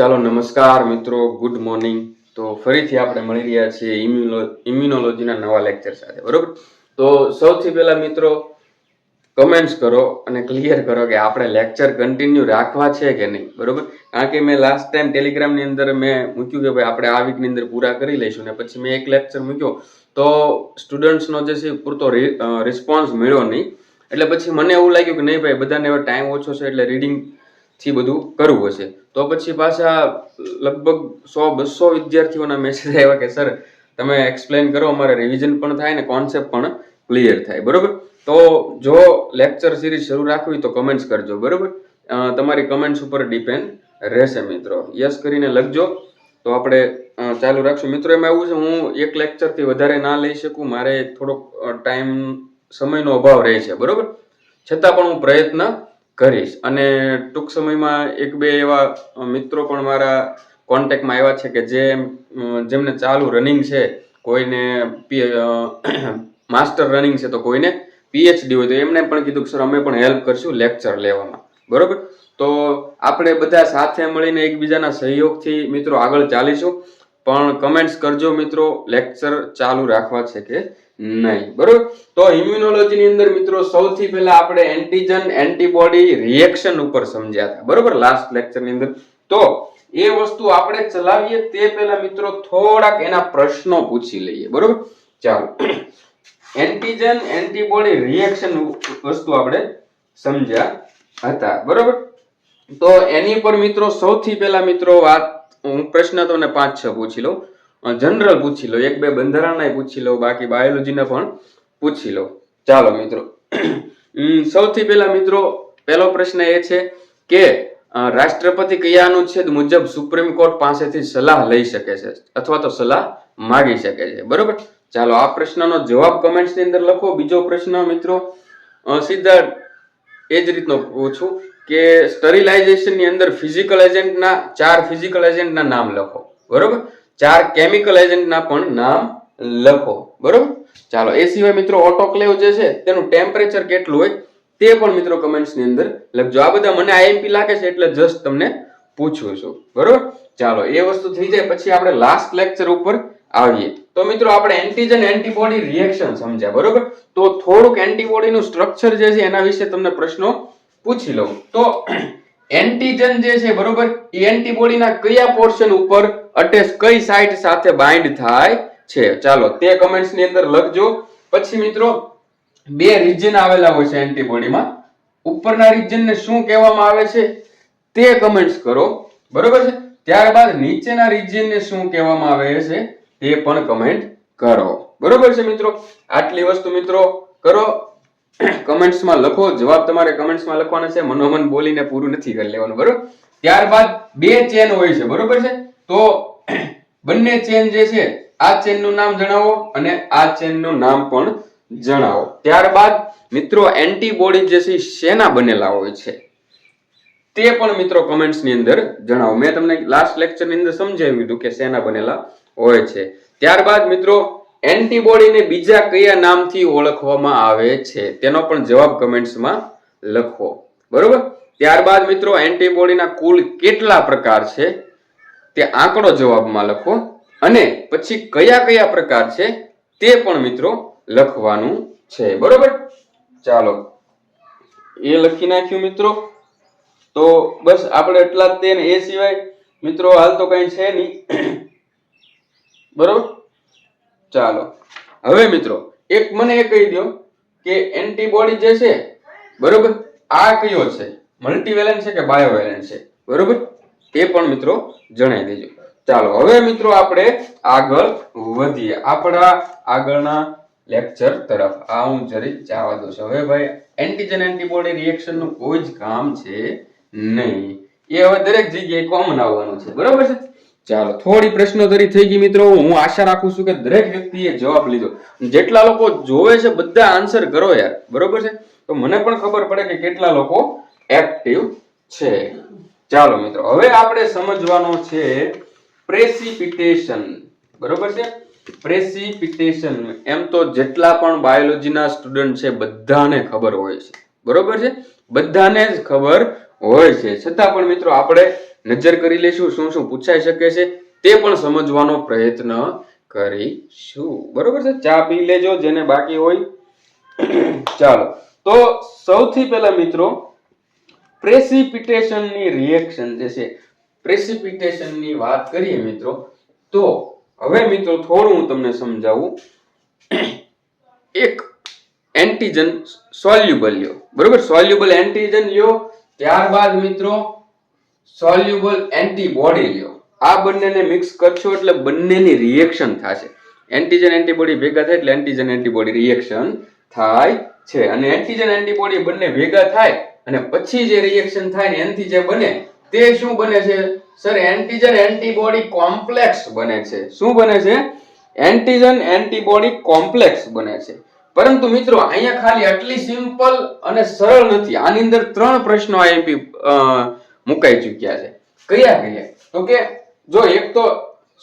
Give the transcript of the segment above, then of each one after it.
ચાલો નમસ્કાર મિત્રો ગુડ મોર્નિંગ તો ફરીથી આપણે મળી રહ્યા છીએ ઇમ્યુનો ઇમ્યુનોલોજીના નવા લેક્ચર સાથે, બરોબર? તો સૌથી પહેલા મિત્રો કમેન્ટ્સ કરો અને ક્લિયર કરો કે આપણે લેક્ચર કન્ટિન્યુ રાખવા છે કે નહીં, બરોબર? કારણ કે મેં લાસ્ટ ટાઈમ ટેલિગ્રામની અંદર મેં મૂક્યું કે ભાઈ આપણે આ વીકની અંદર પૂરા કરી લઈશું ને પછી મેં એક લેક્ચર મૂક્યો. તો સ્ટુડન્ટ્સનો જે છે પૂરતો રિસ્પોન્સ મળ્યો નહીં. એટલે પછી મને એવું લાગ્યું કે નહીં ભાઈ, બધાને હવે ટાઈમ ઓછો છે એટલે રીડિંગ થી બધું કરવું હશે. તો પછી પાછા લગભગ સો, બસો વિદ્યાર્થીઓના મેસેજ આવ્યા કે સર તમે એક્સપ્લેન કરો, અમારે રિવિઝન પણ થાય ને કોન્સેપ્ટ પણ ક્લિયર થાય. બરોબર? તો જો લેક્ચર સિરીઝ શરૂ રાખવી તો કમેન્ટ્સ કરજો, બરોબર? તમારી કમેન્ટ્સ ઉપર ડિપેન્ડ રહેશે મિત્રો. યસ કરીને લખજો. તો આપણે ચાલુ રાખશું. મિત્રો, એમાં એવું છે, હું એક લેક્ચરથી વધારે ના લઈ શકું. મારે થોડોક ટાઈમ સમયનો અભાવ રહે છે, બરોબર? છતાં પણ હું પ્રયત્ન કરીશ. અને ટૂંક સમયમાં એક બે એવા મિત્રો પણ મારા કોન્ટેક્ટમાં આવ્યા છે કે જે જેમને ચાલુ રનિંગ છે, કોઈને માસ્ટર રનિંગ છે તો કોઈને પીએચડી હોય તો એમને પણ કીધું કે, સર, અમે પણ હેલ્પ કરશું લેક્ચર લેવામાં. બરોબર? તો આપણે બધા સાથે મળીને એકબીજાના સહયોગથી મિત્રો આગળ ચાલીશું. પણ કમેન્ટ્સ કરજો મિત્રો લેક્ચર ચાલુ રાખવા છે કે નહીં. બરોબર? તો ઇમ્યુનોલોજીની અંદર મિત્રો સૌથી પહેલા આપણે એન્ટીજન એન્ટીબોડી રિએક્શન ઉપર સમજ્યા હતા. બરોબર? લાસ્ટ લેક્ચરની અંદર. તો એ વસ્તુ આપણે ચલાવીએ તે પહેલા મિત્રો થોડાક એના પ્રશ્નો પૂછી લઈએ. બરોબર? ચાલો. એન્ટીજન એન્ટીબોડી રિએક્શન વસ્તુ આપણે સમજ્યા હતા. બરોબર? તો એની પર મિત્રો સૌથી પહેલા મિત્રો વાત, હું પ્રશ્ન તમને પાંચ છ પૂછી લઉં. જનરલ પૂછી લો. એક બે બંધારણના પૂછી લો, બાકી બાયોલોજીના પણ પૂછી લો. ચાલો મિત્રો. સૌથી પહેલા મિત્રો, પહેલો પ્રશ્ન એ છે કે રાષ્ટ્રપતિ કયા અનુચ્છેદ મુજબ સુપ્રીમ કોર્ટ પાસેથી સલાહ લઈ શકે છે? અથવા તો સલાહ માગી શકે છે? બરોબર? ચાલો, આ પ્રશ્નનો જવાબ કમેન્ટ્સની અંદર લખો. બીજો પ્રશ્ન મિત્રો સીધા એ જ રીતનો પૂછું કે સ્ટરીલાઇઝેશનની અંદર ફિઝિકલ એજન્ટના ચાર ફિઝિકલ એજન્ટના નામ લખો. બરોબર? ચાર કેમિકલ એજન્ટના પણ નામ લખો. બરોબર? ચાલો, એ સિવાય મિત્રો ઓટોક્લેવ જે છે, તેનું ટેમ્પરેચર કેટલું હોય, તે પણ મિત્રો કમેન્ટ્સની અંદર લખજો. આ બધા મને આઈએમપી લાગે છે, એટલે જસ્ટ તમને પૂછું છું. બરોબર? ચાલો, એ વસ્તુ થઈ જાય, પછી આપણે લાસ્ટ લેક્ચર ઉપર આવીએ. તો મિત્રો, આપણે એન્ટીજન એન્ટીબોડી રિએક્શન સમજ્યા, બરોબર? તો થોડુંક એન્ટીબોડી નું સ્ટ્રક્ચર જે છે, એના વિશે તમને પ્રશ્નો પૂછી લઉં. તો એન્ટીજન જે છે, બરોબર, એ એન્ટીબોડીના કયા પોર્શન ઉપર અટેચ કઈ સાઇટ સાથે બાઇન્ડ થાય છે? ચાલો, તે કમેન્ટ્સની અંદર લખજો. પછી મિત્રો, બે રિજન આવેલા હોય છે એન્ટીબોડીમાં ઉપરના રિજન ને શું કહેવામાં આવે છે? તે કમેન્ટ્સ કરો. બરોબર છે? ત્યારબાદ નીચેના રિજન ને શું કહેવામાં આવે છે? તે પણ કમેન્ટ કરો. બરોબર છે મિત્રો? આટલી વસ્તુ મિત્રો કરો. કમેન્ટ્સમાં લખો, જવાબ તમારે કમેન્ટ્સમાં લખવાના છે. મનોમન બોલીને પૂરું નથી કરી લેવાનું, બરોબર? ત્યારબાદ બે ચેન હોય છે, બરોબર છે? તો બંને ચેન જે છે, આ ચેનનું નામ જણાવો અને આ ચેનનું નામ પણ જણાવો. ત્યારબાદ મિત્રો એન્ટીબોડી જે છે, શેના બનેલા હોય છે? તે પણ મિત્રો કમેન્ટ્સની અંદર જણાવો. મેં તમને લાસ્ટ લેક્ચરની અંદર સમજાવ્યું હતું કે શેના બનેલા હોય છે. ત્યારબાદ મિત્રો એન્ટીબોડીને બીજા કયા નામથી ઓળખવામાં આવે છે? તેનો પણ જવાબ કમેન્ટ્સમાં લખો. બરોબર? ત્યારબાદ મિત્રો, એન્ટીબોડીના કુલ કેટલા પ્રકાર છે? તે આંકડો જવાબમાં લખો. અને પછી કયા કયા પ્રકાર છે તે પણ મિત્રો લખવાનું છે. બરોબર? ચાલો. એ લખી નાખ્યું મિત્રો. તો બસ આપણે એટલા જ તે એ સિવાય મિત્રો હાલ તો કઈ છે નહીં. બરોબર? ચાલો. હવે મિત્રો, એક મને એ કહી દો કે એન્ટીબોડી જે છે, બરોબર? આ કયો છે? મલ્ટીવેલેન્ટ છે કે બાયોવેલેન્ટ છે? બરોબર? એ પણ મિત્રો જણાવી દેજો. ચાલો, હવે મિત્રો આપણે આગળ વધીએ. આપણા આગળના લેક્ચર તરફ. આ હું જરી જવા દઉં છું. હવે ભાઈ એન્ટીજન એન્ટીબોડી રિએક્શનનું કોઈ જ કામ છે નહીં. એ હવે દરેક જગ્યાએ કોમન આવવાનું છે. બરોબર છે? ચાલો, થોડી પ્રશ્નોત્તરી થઈ ગઈ મિત્રો. હું આશા રાખું છું કે દરેક વ્યક્તિએ જવાબ લીધો. જેટલા લોકો જોવે છે, બધા આન્સર કરો યાર. બરોબર છે? તો મને પણ ખબર પડે કે કેટલા લોકો એક્ટિવ છે. ચાલો મિત્રો, હવે આપણે સમજવાનો છે પ્રેસિપિટેશન બરોબર છે? પ્રેસિપિટેશન એમ તો જેટલા પણ બાયોલોજીના સ્ટુડન્ટ છે, બધાને ખબર હોય છે. બરોબર છે? બધાને જ ખબર હોય છે. છતાં પણ મિત્રો, આપણે નજર કરી લઈશું શું શું પૂછાઈ શકે છે તે પણ સમજવાનો પ્રયત્ન કરીશું. બરોબર છે? ચા પી લેજો, જેને બાકી હોય. ચાલો. તો સૌથી પહેલા મિત્રો, પ્રેસિપિટેશનની રિએક્શન જે છે, પ્રેસિપિટેશનની વાત કરીએ મિત્રો, તો હવે મિત્રો થોડું હું તમને સમજાવું. એક એન્ટીજન સોલ્યુબલ લ્યો. બરોબર? સોલ્યુબલ એન્ટીજન લ્યો. ત્યારબાદ મિત્રો સોલ્યુબલ એન્ટીબોડી લ્યો. આ બંનેને મિક્સ કરશો એટલે બંનેની રિએક્શન થશે. એન્ટીજન એન્ટીબોડી ભેગા થાય એટલે એન્ટીજન એન્ટીબોડી રિએક્શન થાય છે. અને એન્ટીજન એન્ટીબોડી બંને ભેગા થાય અને પછી જે રિએક્શન થાય ને એનથી જે બને તે શું બને છે? સર એન્ટીજન એન્ટીબોડી કોમ્પ્લેક્સ બને છે. શું બને છે? એન્ટીજન એન્ટીબોડી કોમ્પ્લેક્સ બને છે. પરંતુ મિત્રો, અહીંયા ખાલી આટલી સિમ્પલ અને સરળ નથી. આની અંદર ત્રણ પ્રશ્નો આઈએમપી મુકાઈ ચૂક્યા છે. કયા કયા તો કે જો એક તો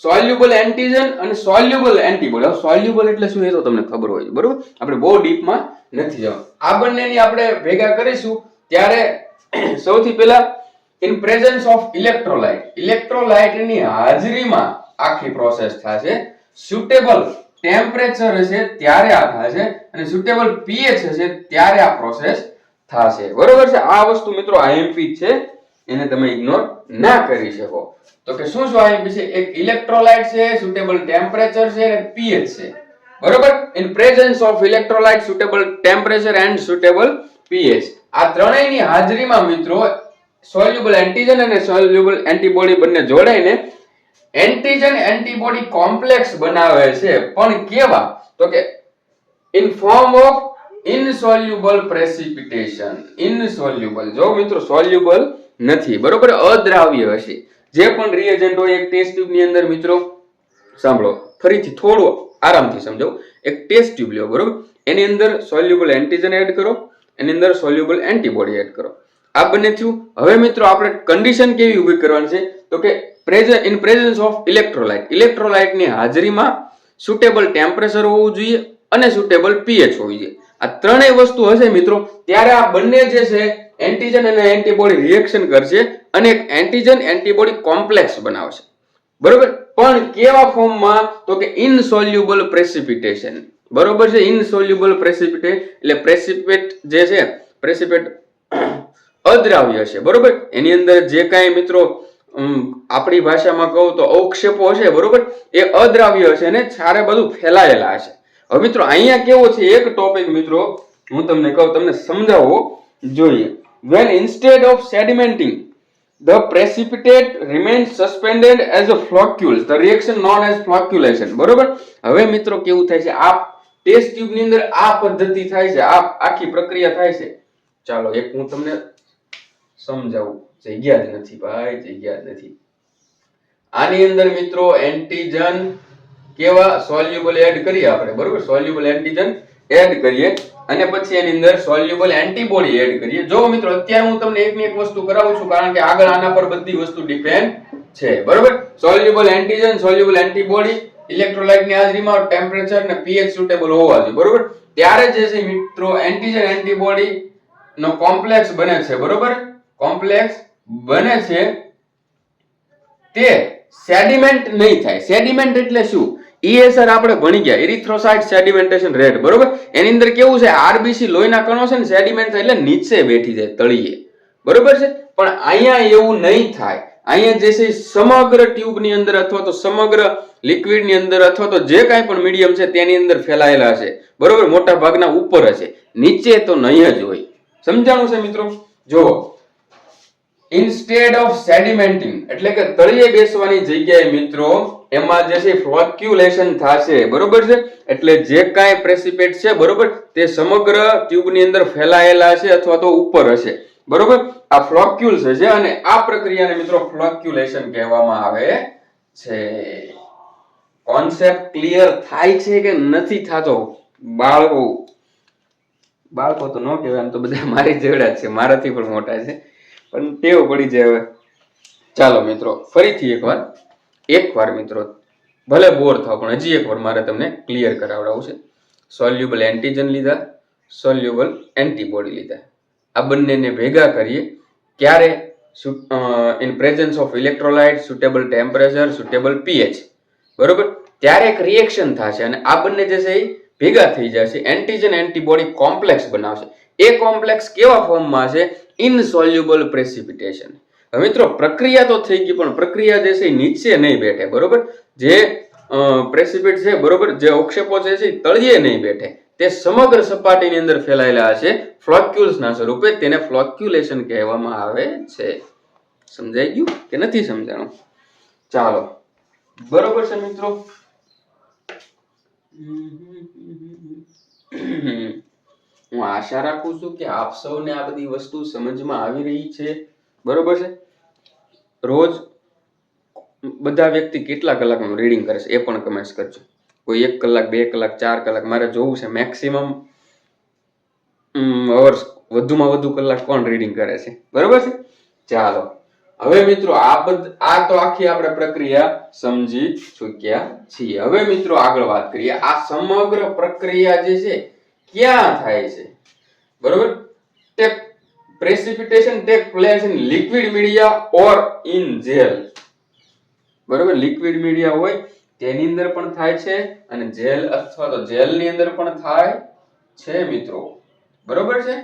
સોલ્યુબલ એન્ટીજન અને સોલ્યુબલ એન્ટીબોડી સોલ્યુબલ એટલે શું એ તો તમને ખબર હોય બરોબર? આપણે બહુ ડીપમાં નથી જવાનું. આ બંનેની આપણે ભેગા કરીશું ત્યારે સૌથી પહેલા ઇન પ્રેઝન્સ ઓફ ઇલેક્ટ્રોલાઇટ ઇલેક્ટ્રોલાઇટની હાજરીમાં આખી પ્રોસેસ થશે સુટેબલ ટેમ્પરેચર હશે ત્યારે આ થશે અને સુટેબલ પીએચ હશે ત્યારે આ પ્રોસેસ થશે. બરોબર છે? આ વસ્તુ મિત્રો આઈએમપી છે. એને તમે ઇગ્નોર ના કરી શકો. તો કે શું શું આઈએમપી છે? એક ઇલેક્ટ્રોલાઇટ છે સુટેબલ ટેમ્પરેચર છે, અને પીએચ છે. બરોબર? In presence of electrolyte suitable temperature and suitable pH આ ત્રણેયની હાજરીમાં મિત્રો સોલ્યુબલ એન્ટીજન અને સોલ્યુબલ એન્ટીબોડી બંને જોડાઈને એન્ટીજન એન્ટીબોડી કોમ્પ્લેક્સ બનાવે છે. પણ કેવા? તો કે in form of insoluble precipitation insoluble જો મિત્રો સોલ્યુબલ નથી. બરોબર? અદ્રાવ્ય હશે. જે પણ રિએજન્ટ હોય, એક ટેસ્ટ ટ્યુબની અંદર મિત્રો, સાંભળો, ફરીથી થોડો આરામથી સમજાવું. એક ટેસ્ટ ટ્યુબ લ્યો, બરોબર? એની અંદર સોલ્યુબલ એન્ટીજન એડ કરો, એની અંદર સોલ્યુબલ એન્ટીબોડી એડ કરો. આ બંને થયું. હવે મિત્રો, આપણે કન્ડિશન કેવી ઊભી કરવાની છે? તો કે present in presence of electrolyte ઇલેક્ટ્રોલાઇટની હાજરીમાં સુટેબલ ટેમ્પરેચર હોવું જોઈએ અને સુટેબલ પીએચ હોવી જોઈએ. આ ત્રણેય વસ્તુ હશે મિત્રો. ત્યારે આ બંને જે છે એન્ટીજન અને એન્ટીબોડી રિએક્શન કરશે અને એક એન્ટીજન એન્ટીબોડી કોમ્પ્લેક્સ બનાવશે. બરોબર? પણ કેવા ફોર્મમાં તો કે ઇનસોલ્યુબલ પ્રેસિપિટેશન બરોબર છે? ઇનસોલ્યુબલ પ્રેસિપિટે એટલે પ્રેસિપેટ જે છે પ્રેસિપેટ અદ્રાવ્ય છે. બરોબર? એની અંદર જે કાંઈ મિત્રો આપણી ભાષામાં કહું તો અવક્ષેપો હશે, બરોબર? એ અદ્રાવ્ય હશે અને સારે બધું ફેલાયેલા હશે. હવે મિત્રો, અહીંયા કેવો છે એક ટોપિક મિત્રો, હું તમને કહું, તમને સમજાવવો જોઈએ. When instead of sedimenting the precipitate remain suspended as a floccule the reaction known as flocculation બરોબર? હવે મિત્રો, કેવું થાય છે? આ ટેસ્ટ ટ્યુબની અંદર આ પદ્ધતિ થાય છે, આ આખી પ્રક્રિયા થાય છે. ચાલો, એક હું તમને સમજાવું. જગ્યા જ નથી ભાઈ, જગ્યા જ નથી. આની અંદર મિત્રો એન્ટીજન કેવા સોલ્યુબલ એડ કરીએ આપણે, બરોબર? સોલ્યુબલ એન્ટીજન એડ કરીએ અને પછી એની અંદર સોલ્યુબલ એન્ટીબોડી એડ કરીએ. જો મિત્રો, અત્યારે હું તમને એકની એક વસ્તુ કરાવું છું, કારણ કે આગળ આના પર બધી વસ્તુ ડિપેન્ડ છે. બરોબર? સોલ્યુબલ એન્ટીજન સોલ્યુબલ એન્ટીબોડી ઇલેક્ટ્રોલાઇટની હાજરીમાં ટેમ્પરેચર ને પીએચ સુટેબલ હોવા જોઈએ, બરોબર? ત્યારે જે છે મિત્રો એન્ટીજન એન્ટીબોડી નો કોમ્પ્લેક્સ બને છે, બરોબર? કોમ્પ્લેક્સ બને છે તે સેડિમેન્ટ નહીં થાય. સેડિમેન્ટ એટલે શું? ESR આપણે ભણી ગયા. ઇરિથ્રોસાઇટ સેડિમેન્ટેશન રેટ બરોબર? એની અંદર કેવું છે? આરબીસી લોહીના કણો છે ને સેડિમેન્ટ એટલે નીચે બેઠી જાય તળિયે બરોબર છે? પણ અહીંયા એવું નહીં થાય. અહીંયા જે છે સમગ્ર ટ્યુબની અંદર અથવા તો સમગ્ર લિક્વિડની અંદર અથવા તો જે કાંઈ પણ મીડિયમ છે, તેની અંદર ફેલાયેલા હશે. બરોબર? મોટા ભાગના ઉપર હશે. નીચે તો નહીં જ હોય. સમજાણું છે મિત્રો? જો ઇન્સ્ટેડ ઓફ સેડિમેન્ટિંગ એટલે કે તળિયે બેસવાની જગ્યાએ મિત્રો એમાં જે છે ફ્લોક્યુલેશન થશે. બરોબર છે? એટલે જે કાંઈ પ્રેસિપેટ છે, બરોબર, તે સમગ્ર ટ્યુબની અંદર ફેલાયેલા છે અથવા તો ઉપર હશે. બરોબર? આ ફ્લોક્યુલ્સ હશે અને આ પ્રક્રિયાને મિત્રો ફ્લોક્યુલેશન કહેવામાં આવે છે. કોન્સેપ્ટ ક્લિયર થાય છે કે નથી થતો? બાળકો બાળકો તો ન કહેવાય એમ તો બધા મારી જેવડા છે. મારાથી પણ મોટા છે. પણ ટેવ પડી જાય હવે. ચાલો મિત્રો, ફરીથી એકવાર. એકવાર મિત્રો, ભલે બોર થાવ પણ હજી એકવાર મારે તમને ક્લિયર કરાવડાવવું છે. સોલ્યુબલ એન્ટીજન લીધા સોલ્યુબલ એન્ટીબોડી લીધા. આ બંનેને ભેગા કરીએ, ક્યારે? In presence of electrolyte suitable temperature suitable pH બરોબર? ત્યારે એક રિએક્શન થશે અને આ બંને જે છે એ ભેગા થઈ જશે એન્ટીજન એન્ટીબોડી કોમ્પ્લેક્સ બનાવશે. એ કોમ્પ્લેક્સ કેવા ફોર્મમાં છે ઇનસોલ્યુબલ પ્રેસિપિટેશન મિત્રો, પ્રક્રિયા તો થઈ ગઈ, પણ પ્રક્રિયા જે છે એ નીચે નહીં બેઠે, બરોબર? જે પ્રેસિપિટ છે, બરોબર? જે અવક્ષેપો છે એ તળિયે નહીં બેઠે. તે સમગ્ર સપાટીની અંદર ફેલાયેલા હશે ફ્લોક્યુલ્સના સ્વરૂપે તેને ફ્લોક્યુલેશન કહેવામાં આવે છે. સમજાઈ ગયું કે નથી સમજાણું? ચાલો. બરોબર છે મિત્રો? હું આશા રાખું છું કે આપ સૌને આ બધી વસ્તુ સમજમાં આવી રહી છે. બરોબર છે? રોજ બધા વ્યક્તિ કેટલા કલાકનું રીડિંગ કરે છે એ પણ કમેન્ટ કરજો. કોઈ એક કલાક, બે કલાક, ચાર કલાક, મારે જોવું છે મેક્સિમમ અવર્સ વધુમાં વધુ કલાક કોણ રીડિંગ કરે છે? બરોબર છે? ચાલો. હવે મિત્રો આ બધ, આ તો આખી આપણે પ્રક્રિયા સમજી ચૂક્યા છીએ. હવે મિત્રો આગળ વાત કરીએ. આ સમગ્ર પ્રક્રિયા જે છે, ક્યાં થાય છે? બરોબર? Precipitation take place in liquid media or in gel બરોબર? લિક્વિડ મીડિયા હોય, તેની અંદર પણ થાય છે અને જેલ અથવા તો જેલની અંદર પણ થાય છે મિત્રો. બરોબર છે?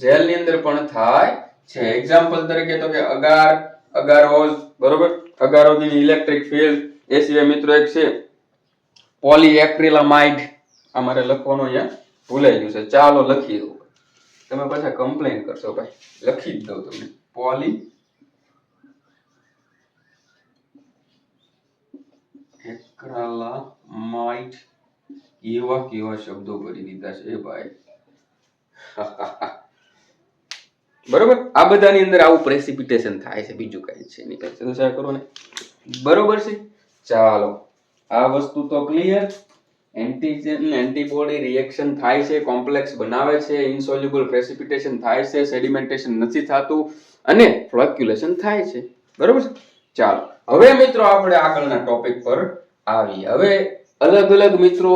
જેલની અંદર પણ થાય છે. એક્ઝામ્પલ તરીકે તો કે અગાર, અગારોઝ, બરોબર? અગારોઝની ઇલેક્ટ્રિક ફિલ્ડ એ સિવાય મિત્રો એક છે પોલીએક્રિલામાઇડ આ મારે લખવાનું અહીંયા ભૂલાઈ ગયું છે. ચાલો લખી દઉં તમે પાછા કમ્પ્લેન કરશો ભાઈ. લખી જ દઉં તમને. પોલી એક્રાલામાઇડ એવા કેવા શબ્દો કરી દીધા છે ભાઈ. બરોબર? આ બધાની અંદર આવું પ્રેસિપિટેશન થાય છે, બીજું કઈ છે નહીં. ચર્ચા કરો ને બરોબર છે? ચાલો. આ વસ્તુ તો ક્લિયર એન્ટીજન એન્ટીબોડી રિએક્શન થાય છે કોમ્પ્લેક્સ બનાવે છે ઇન્સોલ્યુબલ પ્રેસિપિટેશન થાય છે સેડિમેન્ટેશન નથી થતું અને ફ્લક્યુલેશન થાય છે. બરોબર ચાલો, હવે મિત્રો આપણે આગળના ટોપિક પર આવીએ. હવે અલગ અલગ મિત્રો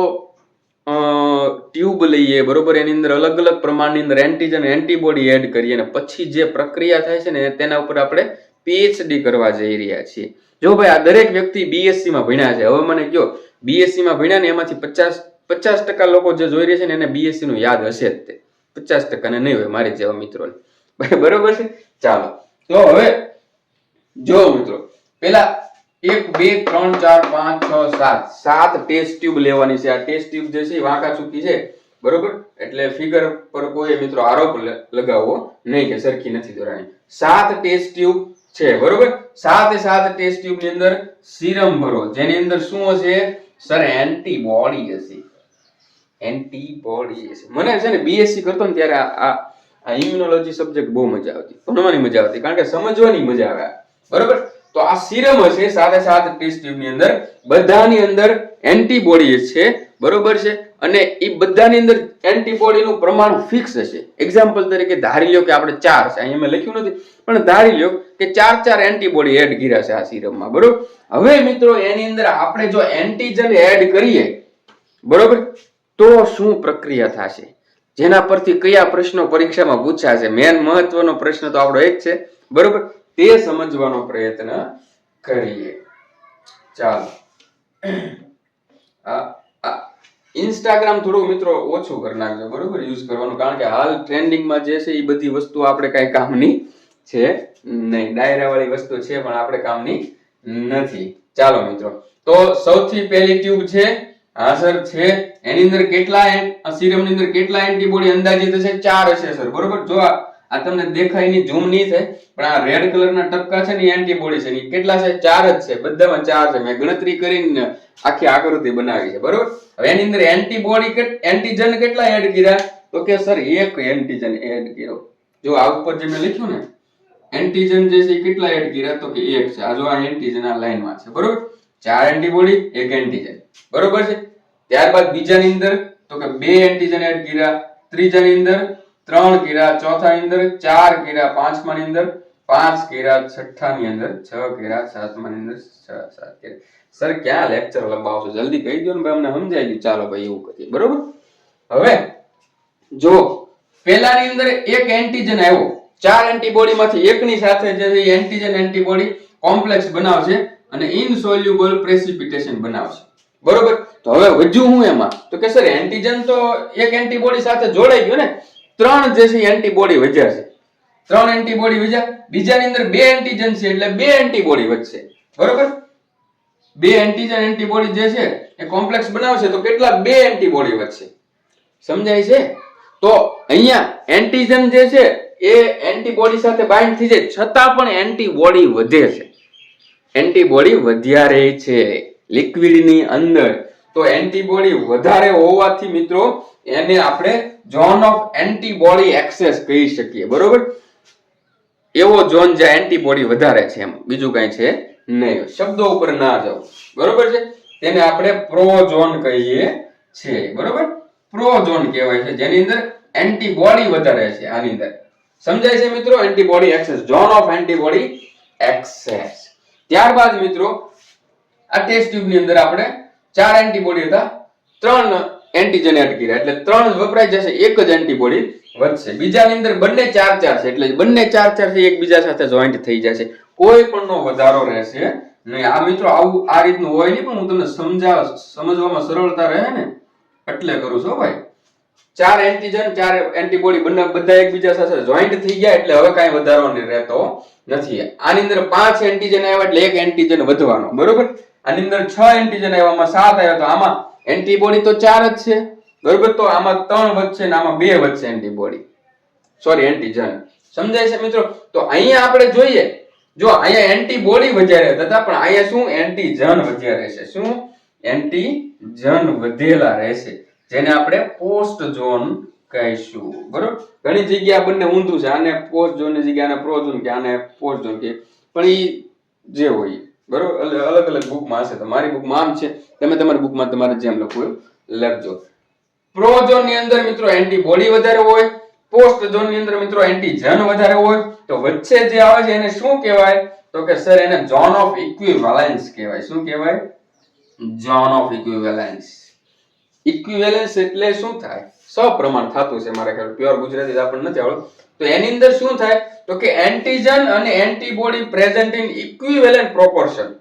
ટ્યુબ લઈએ, બરોબર? એની અંદર અલગ અલગ પ્રમાણની અંદર એન્ટીજન એન્ટીબોડી એડ કરીએ અને પછી જે પ્રક્રિયા થાય છે ને, તેના ઉપર આપણે પીએચડી કરવા જઈ રહ્યા છીએ. જો ભાઈ આ દરેક વ્યક્તિ બીએસસી માં ભણ્યા છે, હવે મને કયો બીએસસી માં ભણ્યા ને એમાંથી પચાસ પચાસ ટકા લોકો જે જોઈ રહ્યા છે ને એને બીએસસી નું યાદ હશે જ તે. પચાસ ટકા ને નહીં હોય મારી જેવા મિત્રોને. બરોબર છે? ચાલો. તો હવે જો મિત્રો પેલા એક, બે, ત્રણ, ચાર, પાંચ, છ, સાત. સાત ટેસ્ટ ટ્યુબ લેવાની છે. આ ટેસ્ટ ટ્યુબ જે છે વાંકા ચૂકી છે. બરોબર? એટલે ફિગર પર કોઈ મિત્રો આરોપ લગાવવો નહીં કે સરખી નથી દોરાણી સાત ટેસ્ટ ટ્યુબ છે, બરોબર? સાથે સાત ટેસ્ટ ટ્યુબની અંદર સીરમ ભરો. જેની અંદર શું હશે? સર એન્ટીબોડી હશે. એન્ટીબોડી હશે. મને છે ને બીએસસી કરતો ને ત્યારે આ આ- ઇમ્યુનોલોજી સબ્જેક્ટ બહુ મજા આવતી. ભણવાની મજા આવતી, કારણ કે સમજવાની મજા આવે. બરોબર? તો આ સીરમ હશે, સાથે સાત ટેસ્ટ ટ્યુબની અંદર બધાની અંદર એન્ટીબોડી છે બરોબર છે? અને એ બધાની અંદર એન્ટીબોડી નું પ્રમાણ ફિક્સ હશે. એક્ઝામ્પલ તરીકે ધારી લ્યો કે આપણે ચાર છે. અહીંયા મેં લખ્યું નથી, પણ ધારી લ્યો કે ચાર ચાર એન્ટીબોડી એડ કર્યા છે આ સિરમમાં બરોબર? હવે મિત્રો એની અંદર આપણે જો એન્ટીજન એડ કરીએ, બરોબર? તો શું પ્રક્રિયા થશે? જેના પરથી કયા પ્રશ્નો પરીક્ષામાં પૂછાશે મેન મહત્વનો પ્રશ્ન તો આપણો એક છે. બરોબર? તે સમજવાનો પ્રયત્ન કરીએ. ચાલો. આ ઇન્સ્ટાગ્રામ થોડું મિત્રો ઓછું કરી નાખજો, બરોબર? યુઝ કરવાનું, કારણ કે હાલ ટ્રેન્ડિંગમાં જે છે એ બધી વસ્તુ આપણે કઈ કામની છે નહીં. ડાયરા વાળી વસ્તુ છે, પણ આપણે કામની નથી. ચાલો મિત્રો. તો સૌથી પહેલી ટ્યુબ છે હા સર છે. એની અંદર કેટલા સિરમની અંદર કેટલા એન્ટીબોડી અંદાજિત હશે? ચાર હશે સર બરોબર? જો આ તમને દેખાયની ઝૂમ નહીં થાય પણ આ રેડ કલર ના ટપકા છે ને એન્ટીબોડી છે ને કેટલા છે? ચાર જ છે. બધામાં ચાર છે. મેં ગણતરી કરીને આખી આકૃતિ બનાવી છે. બરોબર? હવે એની અંદર એન્ટીબોડી એન્ટીજન કેટલા એડ કર્યા? તો કે સર એક એન્ટીજન એડ કર્યો. જો આ ઉપર જે મેં લખ્યું ને એન્ટીજન જે છે કેટલા એડ કર્યા? તો કે એક છે. આ જો આ એન્ટીજન આ લાઈનમાં છે. બરોબર? ચાર એન્ટીબોડી એક એન્ટીજન બરોબર છે? ત્યારબાદ બીજાની અંદર, તો કે બે એન્ટીજન એડ કર્યા. ત્રીજાની અંદર ત્રણ કર્યા ચોથાની અંદર, ચાર કર્યા પાંચમાની અંદર, પાંચ કર્યા છઠ્ઠાની અંદર, છ કર્યા સાતમાની અંદર, છ, સાત કેરા સર, ક્યાં લેક્ચર લંબાવશો જલ્દી કહી દો ને ભાઈ, અમને સમજાઈ ગયું. ચાલો ભાઈ, એવું કરીએ. બરોબર? હવે, જો પેલાની અંદર એક એન્ટીજન આવ્યો. ચાર એન્ટીબોડીમાંથી એકની સાથે જે એન્ટીજન એન્ટીબોડી કોમ્પ્લેક્સ બનાવશે અને ઇનસોલ્યુબલ પ્રેસિપિટેશન બનાવશે. બરોબર? તો હવે વધ્યું હું એમાં? તો કે, સર એન્ટીજન તો એક એન્ટીબોડી સાથે જોડાઈ ગયું ને? ત્રણ જે છે એન્ટીબોડી વધ્યા છે. ત્રણ એન્ટીબોડી વધ્યા, બીજાની અંદર બે એન્ટીજન છે એટલે બે એન્ટીબોડી વધશે. બરોબર? બે એન્ટીજન એન્ટીબોડી જે છે એ કોમ્પ્લેક્સ બનાવશે તો કેટલા? બે એન્ટીબોડી વધશે. સમજાય છે? તો અહીંયા એન્ટીજન જે છે એ એન્ટીબોડી સાથે બાઇન્ડ થઈ જાય, છતાં પણ એન્ટીબોડી વધે છે. એન્ટીબોડી વધ્યા રહે છે લિક્વિડની અંદર. તો એન્ટીબોડી વધારે હોવાથી મિત્રો, એને આપણે ઝોન ઓફ એન્ટીબોડી એક્સેસ કહી શકીએ, બરોબર? એવો ઝોન જ્યાં એન્ટીબોડી વધારે છે એમ, બીજું કઈ છે નહીં. શબ્દો ઉપર ના જાવ બરોબર છે? તેને આપણે પ્રોઝોન કહીએ છીએ બરોબર? પ્રોઝોન કહેવાય છે, જેની અંદર એન્ટીબોડી વધારે છે, આની અંદર. સમજાય છે મિત્રો? Antibody excess zone of antibody excess ત્યારબાદ મિત્રો, આ ટેસ્ટ ટ્યુબની અંદર આપણે ચાર એન્ટીબોડી હતા. ત્રણ એન્ટીજન એડ કર્યા. એટલે ત્રણ વપરાય જશે. એક જ એન્ટીબોડી વધશે. બીજાની અંદર બંને ચાર ચાર છે. એટલે બંને ચાર ચાર છે એકબીજા સાથે જોઈન્ટ થઈ જશે. કોઈ પણ નો વધારો રહેશે નહીં. આ મિત્રો આવું આ રીતનું હોય નહીં, પણ હું તમને સમજાવ સમજવામાં સરળતા રહે ને, એટલે કરું છું ભાઈ. ચાર એન્ટીજન ચાર એન્ટીબોડી બંને બધા એકબીજા સાથે જોઈન્ટ થઈ ગયા, એટલે હવે કાંઈ વધારો રહેતો નથી. આની અંદર પાંચ એન્ટીજન આવ્યા, એટલે એક એન્ટીજન વધવાનો. બરોબર? આની અંદર છ એન્ટીજન આવ્યા સાત આવ્યા, તો આમાં એન્ટીબોડી તો ચાર જ છે. બરોબર? તો આમાં ત્રણ વધશે ને આમાં બે વધશે એન્ટીબોડી સોરી એન્ટીજન સમજાય છે મિત્રો? તો અહીંયા આપણે જોઈએ. જો અહીંયા એન્ટીબોડી વધારે હતા, પણ અહીંયા શું? એન્ટીજન વધ્યા રહેશે શું? એન્ટીજન વધેલા રહેશે. જેને આપણે પોસ્ટ ઝોન કહીશું. બરોબર? ઘણી જગ્યા બંને ઊંધું છે. આને પોસ્ટ ઝોનની જગ્યાએ આને પ્રો ઝોન કે આને પોસ્ટ ઝોન કે. પણ એ જે હોય. બરોબર? એટલે અલગ અલગ બુકમાં હશે. મારી બુકમાં આમ છે. તમે તમારી બુકમાં તમારે જેમ લખવું લખજો. પ્રોઝોનની અંદર મિત્રો એન્ટીબોડી વધારે હોય પોસ્ટ ઝોનની અંદર મિત્રો એન્ટીજન વધારે હોય. તો વચ્ચે જે આવે છે એને શું કહેવાય? તો કે સર એને ઝોન ઓફ ઇક્વિવેલન્સ કહેવાય. શું કહેવાય? ઝોન ઓફ ઇક્વિવેલન્સ ઇક્વિવેલન્સ એટલે શું થાય? સપ્રમાણ થતું છે મારા ખ્યાલ પ્યોર ગુજરાતી આપણને નથી આવડતું. તો એની અંદર શું થાય? તો કે એન્ટીજન અને antibody present in equivalent proportion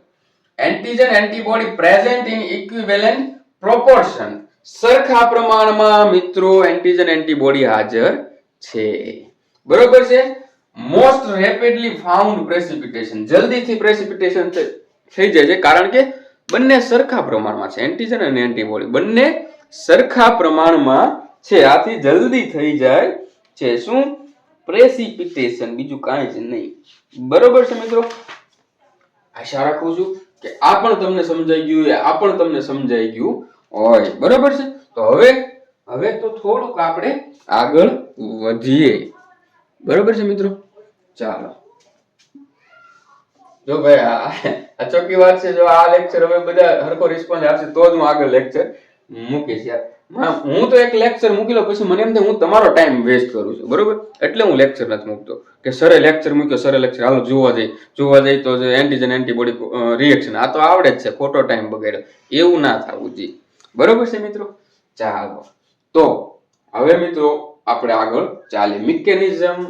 antigen antibody present in equivalent proportion સરખા પ્રમાણમાં મિત્રો એન્ટીજન એન્ટીબોડી હાજર છે. બરોબર છે? મોસ્ટ રેપિડલી ફાઉન્ડ પ્રેસિપિટેશન જલ્દીથી પ્રેસિપિટેશન થઈ જાય છે. કારણ કે બંને સરખા પ્રમાણમાં છે. એન્ટીજન અને એન્ટીબોડી બંને સરખા પ્રમાણમાં છે. આથી જલ્દી થઈ જાય છે. શું? પ્રેસિપિટેશન, બીજું કાંઈ જ નહીં. બરોબર છે મિત્રો? આશા રાખું છું કે આ પણ તમને સમજાઈ ગયું આ પણ તમને સમજાઈ ગયું હોય. બરોબર છે? તો હવે હવે તો થોડુંક આપણે આગળ વધીએ. બરોબર છે મિત્રો? ચાલો. જો ભાઈ, આ ચોખ્ખી વાત છે, જો આ લેક્ચર હવે બધા હરખો રિસ્પોન્સ આપશે, તો જ હું આગળ લેક્ચર મૂકીશ યાર. હું તો એક લેક્ચર મૂકી લઉં પછી મને એમ થાય, હું તમારો ટાઈમ વેસ્ટ કરું છું, બરોબર? એટલે હું લેક્ચર નથી મૂકતો. કે સરે લેક્ચર મૂક્યો સરે લેક્ચર હાલો, જોવા જઈ. જોવા જઈ તો એન્ટીજન એન્ટીબોડી રિએક્શન આ તો આવડે જ છે, ખોટો ટાઈમ બગાડ્યો. એવું ના થવું જોઈએ. બરોબર છે, મિત્રો? ચાલો. તો, હવે મિત્રો, આપણે આગળ ચાલીએ. Mechanism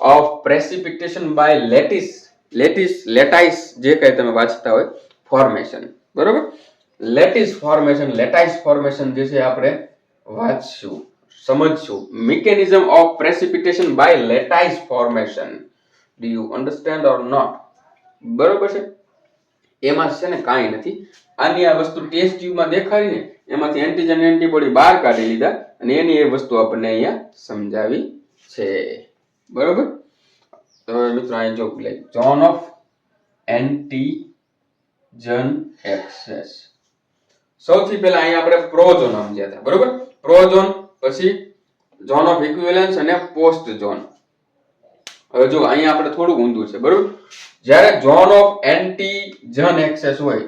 of precipitation by lattice lattice lattice જે કઈ તમે વાંચતા હોય ફોર્મેશન બરોબર? લેટિસ ફોર્મેશન, લેટાઇસ ફોર્મેશન જે છે આપણે વાંચશું, સમજશું. Mechanism of precipitation by lattice formation. Do you understand or not બરોબર છે? એમાં છે ને કાંઈ નથી. આની આ વસ્તુ ટેસ્ટ ટ્યુબમાં દેખાડી ને એમાંથી એન્ટીજન એન્ટીબોડી બહાર કાઢી લીધા અને એની એ વસ્તુ આપણને અહીંયા સમજાવી છે. બરોબર? તો મિત્રો અહીં જો ઝોન ઓફ એન્ટીજન એક્સેસ સૌથી પહેલા અહીંયા આપણે પ્રોઝોન સમજ્યા હતા, બરોબર? પ્રોઝોન, પછી ઝોન ઓફ ઇક્વિવેલન્સ અને પોસ્ટ ઝોન. હવે જો અહીંયા આપણે થોડું ઊંધું છે, બરોબર? જ્યારે ઝોન ઓફ એન્ટીજન એક્સેસ હોય,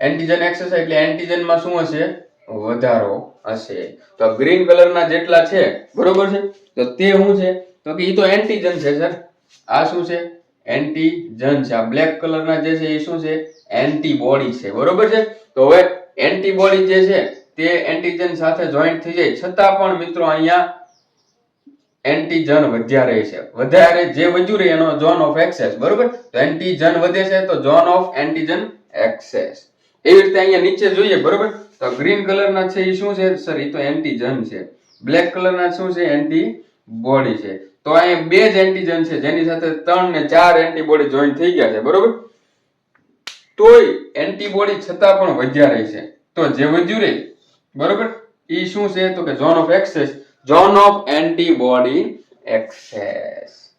એન્ટીજન એક્સેસ એટલે એન્ટીજનમાં શું હશે? વધારો હશે. તો ગ્રીન કલરના જેટલા છે, બરોબર છે? તો તે શું છે? તો કે એ તો એન્ટીજન છે, સર. આ શું છે? એન્ટીજન છે. આ બ્લેક કલરના જે છે, એ શું છે? એન્ટીબોડી છે, બરોબર છે? તો હવે એન્ટીબોડી જે છે તે એન્ટીજન સાથે જોઈન્ટ થઈ જાય. છતાં પણ મિત્રો અહીંયા એન્ટીજન વધ્યા રહે છે. વધારે જે વધ્યું રહે એનો ઝોન ઓફ એક્સેસ, બરોબર? તો એન્ટીજન વધે છે તો ઝોન ઓફ એન્ટીજન એક્સેસ. એવી રીતે અહીંયા નીચે જોઈએ, બરોબર? તો ગ્રીન કલરના છે એ શું છે? સર, એ તો એન્ટીજન છે. બ્લેક કલરના શું છે? એન્ટીબોડી છે. તો અહીંયા બે જ એન્ટીજન છે, જેની સાથે ત્રણ ને ચાર એન્ટીબોડી જોઈન્ટ થઈ ગયા છે, બરોબર? તોય એન્ટીબોડી છતાં પણ વધ્યા રહે છે. તો જે વધ્યું રહે બરોબર? એ શું છે? તો કે zone of excess zone of antibody excess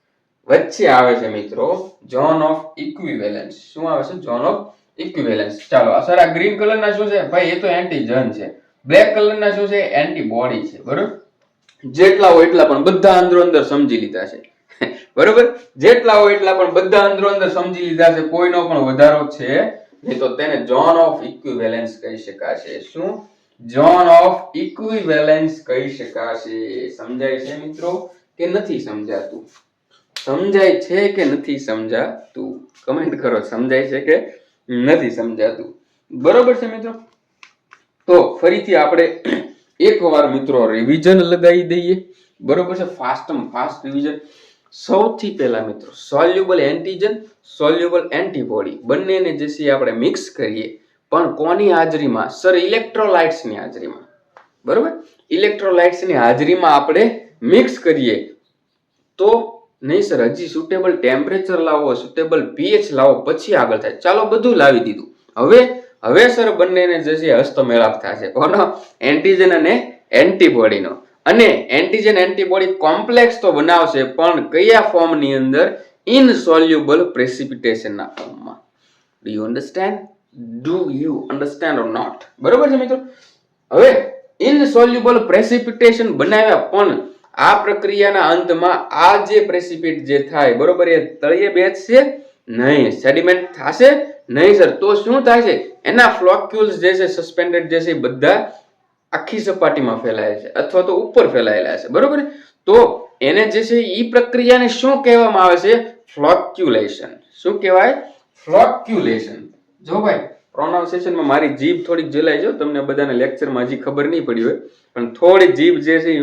વચ્ચે આવે છે મિત્રો ઝોન ઓફ ઇક્વિવેલન્સ શું આવે છે? ઝોન ઓફ ઇક્વિવેલન્સ ચાલો સર આ ગ્રીન કલરના શું છે? ભાઈ, એ તો એન્ટીજન છે. બ્લેક કલરના શું છે? એન્ટીબોડી છે, બરોબર? જેટલા હોય એટલા પણ બધા અંદરો અંદર સમજી લીધા છે. બરોબર? જેટલા હોય એટલા પણ બધા અંદરો અંદર સમજી લીધા છે, કોઈનો પણ વધારો છે નહીં તો તેને ઝોન ઓફ ઇક્વિવેલેન્સ કહી શકાશે. શું? ઝોન ઓફ ઇક્વિવેલેન્સ કહી શકાશે. સમજાય છે મિત્રો કે નથી સમજાતું? સમજાય છે કે નથી સમજાતું? કમેન્ટ કરો, સમજાય છે કે નથી સમજાતું? બરોબર છે મિત્રો? તો ફરીથી આપણે એકવાર મિત્રો રિવિઝન લગાવી દઈએ. બરોબર છે? ફાસ્ટમ ફાસ્ટ રિવિઝન સૌથી પહેલા મિત્રો સોલ્યુબલ એન્ટીજન સોલ્યુબલ એન્ટીબોડી બંનેને જે છે આપણે મિક્સ કરીએ. પણ કોની હાજરીમાં? સર ઇલેક્ટ્રોલાઇટ્સની હાજરીમાં. બરાબર? ઇલેક્ટ્રોલાઇટ્સની હાજરીમાં આપણે મિક્સ કરીએ. તો નહીં સર હજી સુટેબલ ટેમ્પરેચર લાવો સુટેબલ પીએચ લાવો, પછી આગળ થાય. ચાલો બધું લાવી દીધું. હવે હવે સર બંનેને જે છે હસ્તમેળાપ થશે. કોનો? એન્ટીજન અને એન્ટીબોડીનો અને એન્ટીજન એન્ટીબોડી કોમ્પ્લેક્સ તો બનાવશે, પણ કયા ફોર્મની અંદર? ઇનસોલ્યુબલ પ્રેસિપિટેશનના ફોર્મમાં do you understand do you understand or not બરોબર છે મિત્રો? હવે ઇનસોલ્યુબલ પ્રેસિપિટેશન બનાવ્યા પણ આ પ્રક્રિયાના અંતમાં આ જે પ્રેસિપિટ જે થાય, બરોબર, એ તળિયે બેસશે નહીં. સેડિમેન્ટ થશે નહીં સર તો શું છે એના ફ્લોક્યુલ્સ જે છે સસ્પેન્ડેડ જે છે બધા આખી સપાટીમાં ફેલાય છે અથવા તો ઉપર ફેલાયેલા છે. બરોબર તો એને જે છે એ પ્રક્રિયાને શું કહેવામાં આવે છે? ફ્લોક્યુલેશન. શું કહેવાય? ફ્લોક્યુલેશન. જો ભાઈ પ્રોનાઉન્સિએશનમાં મારી જીભ થોડીક જલાઈ જો તમને બધાને લેક્ચરમાં હજી ખબર નહીં પડી હોય, પણ થોડી જીભ જે છે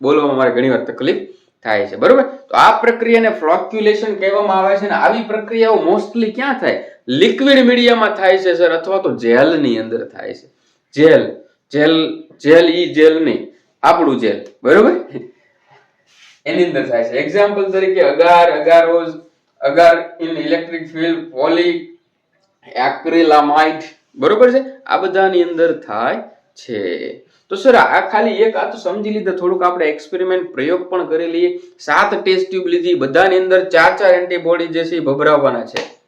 બોલવામાં મારે ઘણીવાર તકલીફ થાય છે. બરોબર? તો આ પ્રક્રિયાને ફ્લોક્યુલેશન કહેવામાં આવે છે અને આવી પ્રક્રિયાઓ મોસ્ટલી ક્યાં થાય? લિક્વિડ મીડિયામાં થાય છે, સર, અથવા તો જેલની અંદર થાય છે. જેલ. જેલ જેલ ઈ જેલ નહીં આપણું જેલ. બરોબર? એની અંદર થાય છે. એક્ઝામ્પલ તરીકે agar, agarose, agar in electric field polyacrylamide બરોબર છે? આ બધાની અંદર થાય છે. તો સર, આ ખાલી એક આ તો સમજી લીધા. થોડુંક આપણે એક્સપેરિમેન્ટ પ્રયોગ પણ કરી લઈએ. સાત ટેસ્ટ ટ્યુબ લીધી. બધાની અંદર ચાર ચાર એન્ટીબોડી જે છે એ ભભરાવવાના છે.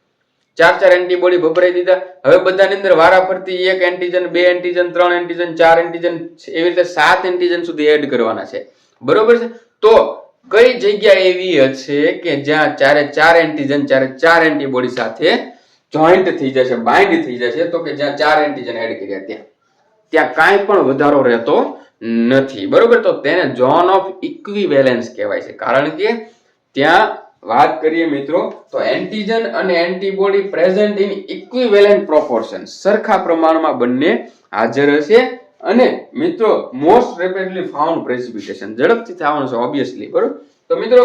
ચાર ચાર એન્ટીબોડી ભભરાઈ દીધા. હવે બધાની અંદર વારાફરતી એક એન્ટીજન બે એન્ટીજન ત્રણ એન્ટીજન ચાર એન્ટીજન એવી રીતે સાત એન્ટીજન સુધી એડ કરવાના છે. બરોબર છે? તો કઈ જગ્યા એવી હશે કે જ્યાં ચારે ચાર એન્ટીજન ચારે ચાર એન્ટીબોડી સાથે જોઈન્ટ થઈ જશે બાઇન્ડ થઈ જશે? તો કે જ્યાં ચાર એન્ટીજન એડ કર્યા ત્યાં. ત્યાં કાંઈ પણ વધારો રહેતો નથી. બરોબર? તો તેને ઝોન ઓફ ઇક્વિવેલેન્સ કહેવાય છે. કારણ કે ત્યાં વાત કરીએ મિત્રો, તો એન્ટીજન અને antibody present in equivalent proportion સરખા પ્રમાણમાં બંને હાજર હશે. અને મિત્રો મોસ્ટ રેપિડલી ફાઉન્ડ પ્રેસિપિટેશન ઝડપથી થવાનું છે ઓબ્વિયસલી બરોબર? તો મિત્રો,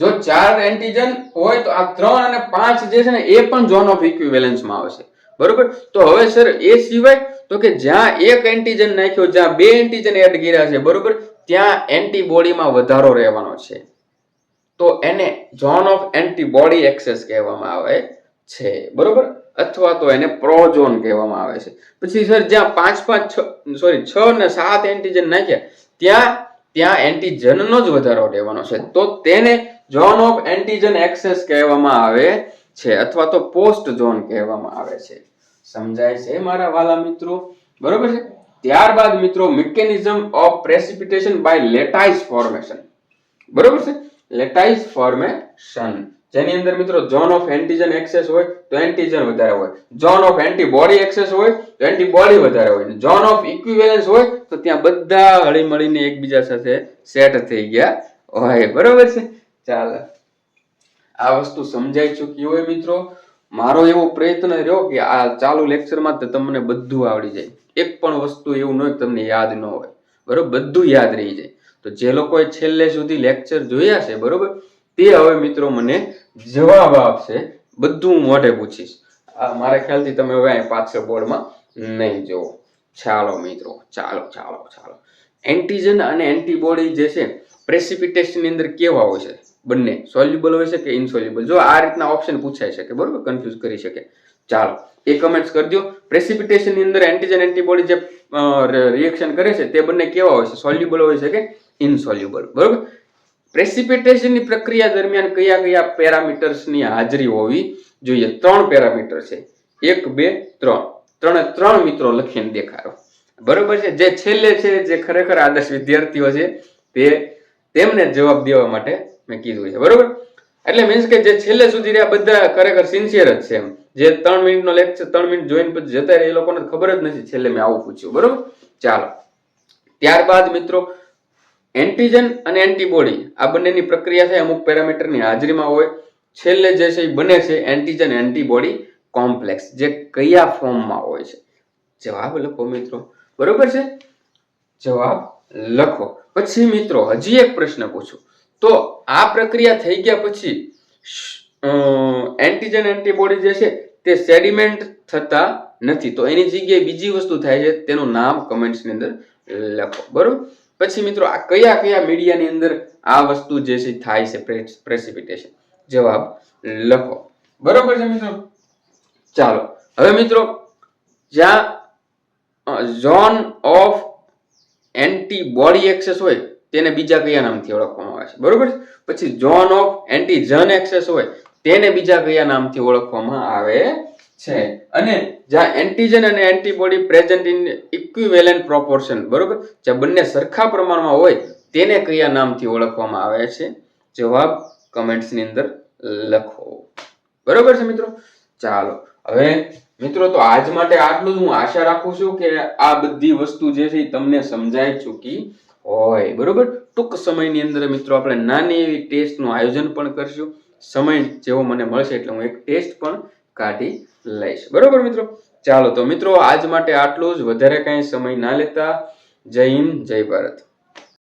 જો ચાર એન્ટીજન હોય, તો આ ત્રણ અને પાંચ જે છે ને, એ પણ ઝોન ઓફ ઇક્વિવેલન્સમાં આવશે. બરોબર? તો હવે સર એ સિવાય, તો કે જ્યાં એક એન્ટીજન નાખ્યો, જ્યાં બે એન્ટીજન એડ કર્યા છે, બરોબર? ત્યાં એન્ટીબોડીમાં વધારો રહેવાનો છે. તો એને ઝોન ઓફ એન્ટીબોડી એક્સેસ કહેવામાં આવે છે. બરોબર? અથવા તો એને પ્રોઝોન કહેવામાં આવે છે. પછી સર, જ્યાં પાંચ પાંચ, છ સોરી છ ને સાત એન્ટીજન નાખ્યા, ત્યાં ત્યાં એન્ટીજનનો જ વધારો રહેવાનો છે. તો તેને ઝોન ઓફ એન્ટીજન એક્સેસ કહેવામાં આવે છે, અથવા તો પોસ્ટ ઝોન કહેવામાં આવે છે. સમજાય છે મારા વાલા મિત્રો? બરોબર છે? ત્યારબાદ મિત્રો mechanism of precipitation by lattice formation બરોબર છે? Lattice formation. જેની અંદર મિત્રો ઝોન ઓફ એન્ટીજન એક્સેસ હોય તો એન્ટીજન વધારે હોય. ઝોન ઓફ એન્ટીબોડી એક્સેસ હોય તો એન્ટીબોડી વધારે હોય. ઝોન ઓફ ઇક્વિવેલન્સ હોય તો ત્યાં બધા હળી મળીને એકબીજા સાથે સેટ થઈ ગયા હોય. બરોબર છે? ચાલો. આ વસ્તુ સમજાઈ ચૂકી હોય મિત્રો. મારો એવો પ્રયત્ન રહ્યો કે આ ચાલુ લેક્ચરમાં તો તમને બધું આવડી જાય. એક પણ વસ્તુ એવું ન હોય તમને યાદ ન હોય. બરોબર? બધું યાદ રહી જાય. તો જે લોકોએ છેલ્લે સુધી લેક્ચર જોયા છે, બરોબર? તે હવે મિત્રો મને જવાબ આપશે. બધું મોઢે પૂછીશ. મારા ખ્યાલથી તમે હવે અહીં પાછળ બોર્ડમાં નહીં જુઓ. ચાલો મિત્રો, ચાલો ચાલો ચાલો. એન્ટીજન અને એન્ટીબોડી જે છે પ્રેસિપિટેશનની અંદર કેવા હોય છે? બંને સોલ્યુબલ હોય છે કે ઇનસોલ્યુબલ જો આ રીતના ઓપ્શન પૂછાઈ શકે, બરોબર? કન્ફ્યુઝ કરી શકે. ચાલો, એ કમેન્ટ્સ કરજો પ્રેસિપિટેશનની અંદર એન્ટીજન એન્ટીબોડી જે રિએક્શન કરે છે, તે બંને કેવા હોય છે? સોલ્યુબલ હોય છે કે ઇનસોલ્યુબલ બરોબર? પ્રેસિપિટેશનની પ્રક્રિયા દરમિયાન કયા કયા પેરામીટર્સની હાજરી હોવી જોઈએ? ત્રણ પેરામીટર છે. એક, બે, ત્રણ. ત્રણે ત્રણ મિત્રો લખીને દેખાડો. બરોબર છે? જે છેલ્લે છે, જે ખરેખર આદર્શ વિદ્યાર્થીઓ છે, તે તેમને જવાબ દેવા માટે મેં કીધું છે. બરોબર? એટલે મીન્સ કે જે છેલ્લે સુધી રહ્યા, બધા ખરેખર સિન્સિયર જ છે એમ. જે ત્રણ મિનિટનો લેક્ચર ત્રણ મિનિટ જોઈને પછી જતા રહે એ લોકોને ખબર જ નથી, છેલ્લે મેં આવું પૂછ્યું. બરોબર? ચાલો. ત્યારબાદ મિત્રો એન્ટીજન અને એન્ટીબોડી આ બંનેની પ્રક્રિયા થાય અમુક પેરામીટરની હાજરીમાં હોય. છેલ્લે જે છે એ બને છે એન્ટીજન એન્ટીબોડી કોમ્પ્લેક્સ જે કયા ફોર્મમાં હોય છે. જવાબ લખો મિત્રો. બરોબર છે? જવાબ લખો. પછી મિત્રો, હજી એક પ્રશ્ન પૂછું. તો આ પ્રક્રિયા થઈ ગયા પછી એન્ટીજન એન્ટીબોડી જે છે તે સેડિમેન્ટ થતા નથી. તો એની જગ્યાએ બીજી વસ્તુ થાય છે, તેનું નામ કમેન્ટ્સની અંદર લખો. બરોબર? પછી મિત્રો આ કયા કયા મીડિયાની અંદર આ વસ્તુ જે છે થાય છે પ્રેસિપિટેશન જવાબ લખો. બરોબર છે મિત્રો? ચાલો. હવે મિત્રો, જ્યાં ઝોન ઓફ એન્ટીબોડી એક્સેસ હોય, તેને બીજા કયા નામથી ઓળખવામાં આવે છે? બરોબર? પછી ઝોન ઓફ એન્ટીજન એક્સેસ હોય, તેને બીજા કયા નામથી ઓળખવામાં આવે છે. અને જ્યાં એન્ટીજન અને antibody present in equivalent proportion બરોબર? જે બંને સરખા પ્રમાણમાં હોય, તેને કયા નામથી ઓળખવામાં આવે છે. જવાબ કમેન્ટ્સની અંદર લખો. બરોબર છે મિત્રો? ચાલો. હવે મિત્રો, તો આજ માટે આટલું જ હું આશા રાખું છું કે આ બધી વસ્તુ જે છે તમને સમજાઈ ચૂકી હોય. બરોબર? ટૂંક સમયની અંદર મિત્રો, આપણે નાની એવી ટેસ્ટનું આયોજન પણ કરશું. સમય જેવો મને મળશે એટલે હું એક ટેસ્ટ પણ કાઢી લઈશ. બરોબર મિત્રો? ચાલો તો મિત્રો, આજ માટે આટલું જ. વધારે કાંઈ સમય ના લેતા. જય હિન્દ, જય ભારત.